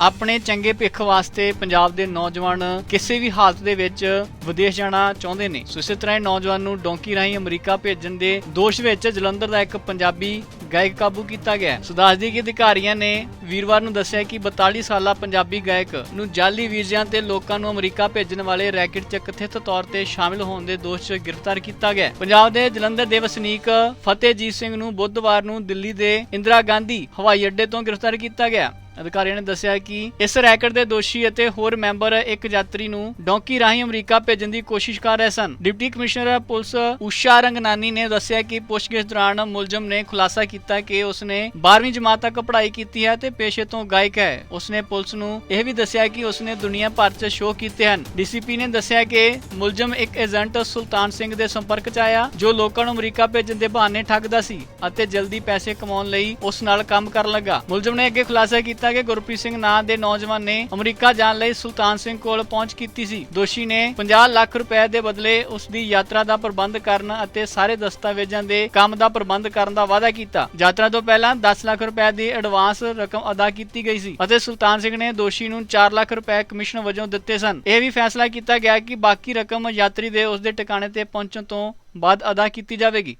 ਆਪਣੇ ਚੰਗੇ ਭਿੱਖ ਵਾਸਤੇ ਪੰਜਾਬ ਦੇ ਨੌਜਵਾਨ ਕਿਸੇ ਵੀ ਹਾਲਤ ਦੇ ਵਿੱਚ ਵਿਦੇਸ਼ ਜਾਣਾ ਚਾਹੁੰਦੇ ਨੇ। ਸੋ ਇਸੇ ਤਰ੍ਹਾਂ ਨੌਜਵਾਨ ਨੂੰ ਡੋਂਕੀ ਰਾਹੀਂ ਅਮਰੀਕਾ ਭੇਜਣ ਦੇ ਦੋਸ਼ ਵਿੱਚ ਜਲੰਧਰ ਦਾ ਇੱਕ ਪੰਜਾਬੀ ਗਾਇਕ ਕਾਬੂ ਕੀਤਾ ਗਿਆ। ਹੈ। ਸੋ ਦੱਸਦੀ ਅਧਿਕਾਰੀਆਂ ਨੇ ਵੀਰਵਾਰ ਨੂੰ ਦੱਸਿਆ ਕਿ 42 ਸਾਲਾ ਪੰਜਾਬੀ ਗਾਇਕ ਨੂੰ ਜਾਲੀ ਵੀਜ਼ਿਆਂ ਤੇ ਲੋਕਾਂ ਨੂੰ ਅਮਰੀਕਾ ਭੇਜਣ ਵਾਲੇ ਰੈਕਟ 'ਚ ਕਥਿਤ ਤੌਰ ਤੇ ਸ਼ਾਮਿਲ ਹੋਣ ਦੇ ਦੋਸ਼ 'ਚ ਗ੍ਰਿਫਤਾਰ ਕੀਤਾ ਗਿਆ। ਪੰਜਾਬ ਦੇ ਜਲੰਧਰ ਦੇ ਵਸਨੀਕ ਫਤਿਹਜੀਤ ਸਿੰਘ ਨੂੰ ਬੁੱਧਵਾਰ ਨੂੰ ਦਿੱਲੀ ਦੇ ਇੰਦਰਾ ਗਾਂਧੀ ਹਵਾਈ ਅੱਡੇ ਤੋਂ ਗ੍ਰਿਫਤਾਰ ਕੀਤਾ ਗਿਆ। ਅਧਿਕਾਰੀਆਂ ਨੇ ਦੱਸਿਆ ਕਿ ਇਸ ਰੈਕਟ ਦੇ ਦੋਸ਼ੀ ਅਤੇ ਹੋਰ ਮੈਂਬਰ ਇੱਕ ਯਾਤਰੀ ਨੂੰ ਡੌਂਕੀ ਰਾਹੀਂ ਅਮਰੀਕਾ ਭੇਜਣ ਦੀ ਕੋਸ਼ਿਸ਼ ਕਰ ਰਹੇ ਸਨ। Deputy commissioner police Usha Ranganani ਨੇ ਦੱਸਿਆ ਕਿ ਪੁੱਛਗਿੱਛ ਦੌਰਾਨ ਮੁਲਜ਼ਮ ਨੇ ਖੁਲਾਸਾ ਕੀਤਾ ਕਿ ਉਸਨੇ 12ਵੀਂ ਜਮਾਤ ਤੱਕ ਪੜ੍ਹਾਈ ਕੀਤੀ ਹੈ ਤੇ ਪੇਸ਼ੇ ਤੋਂ ਗਾਇਕ ਹੈ। ਉਸਨੇ ਪੁਲਿਸ ਨੂੰ ਇਹ ਵੀ ਦੱਸਿਆ ਕਿ ਉਸਨੇ ਦੁਨੀਆ ਭਰ 'ਚ ਸ਼ੋਅ ਕੀਤੇ ਹਨ। ਡੀਸੀਪੀ ਨੇ ਦੱਸਿਆ ਕਿ ਮੁਲਜ਼ਮ ਇੱਕ ਏਜੰਟ ਸੁਲਤਾਨ ਸਿੰਘ ਦੇ ਸੰਪਰਕ 'ਚ ਆਇਆ, ਜੋ ਲੋਕਾਂ ਨੂੰ ਅਮਰੀਕਾ ਭੇਜਣ ਦੇ ਬਹਾਨੇ ਠੱਗਦਾ ਸੀ ਅਤੇ ਜਲਦੀ ਪੈਸੇ ਕਮਾਉਣ ਲਈ ਉਸ ਨਾਲ ਕੰਮ ਕਰਨ ਲੱਗਾ। ਮੁਲਜ਼ਮ ਨੇ ਅੱਗੇ ਖੁਲਾਸਾ ਕੀਤਾ ਕਿ ਗੁਰਪ੍ਰੀਤ ਸਿੰਘ ਨਾਂ ਦੇ ਨੌਜਵਾਨ ਨੇ ਅਮਰੀਕਾ ਜਾਣ ਲਈ ਸੁਲਤਾਨ ਸਿੰਘ ਕੋਲ ਪਹੁੰਚ ਕੀਤੀ ਸੀ। ਦੋਸ਼ੀ ਨੇ 50 ਲੱਖ ਰੁਪਏ ਦੇ ਬਦਲੇ ਉਸ ਦੀ ਯਾਤਰਾ ਦਾ ਪ੍ਰਬੰਧ ਕਰਨ ਅਤੇ ਸਾਰੇ ਦਸਤਾਵੇਜ਼ਾਂ ਦੇ ਕੰਮ ਦਾ ਪ੍ਰਬੰਧ ਕਰਨ ਦਾ ਵਾਅਦਾ ਕੀਤਾ। ਯਾਤਰਾ ਤੋਂ ਪਹਿਲਾਂ 10 ਲੱਖ ਰੁਪਏ ਦੀ ਐਡਵਾਂਸ ਰਕਮ ਅਦਾ ਕੀਤੀ ਗਈ ਸੀ ਅਤੇ ਸੁਲਤਾਨ ਸਿੰਘ ਨੇ ਦੋਸ਼ੀ ਨੂੰ 4 ਲੱਖ ਰੁਪਏ ਕਮਿਸ਼ਨ ਵਜੋਂ ਦਿੱਤੇ ਸਨ। ਇਹ ਵੀ ਫੈਸਲਾ ਕੀਤਾ ਗਿਆ ਕਿ ਬਾਕੀ ਰਕਮ ਯਾਤਰੀ ਦੇ ਉਸ ਦੇ ਟਿਕਾਣੇ ਤੇ ਪਹੁੰਚਣ ਤੋਂ ਬਾਅਦ ਅਦਾ ਕੀਤੀ ਜਾਵੇਗੀ।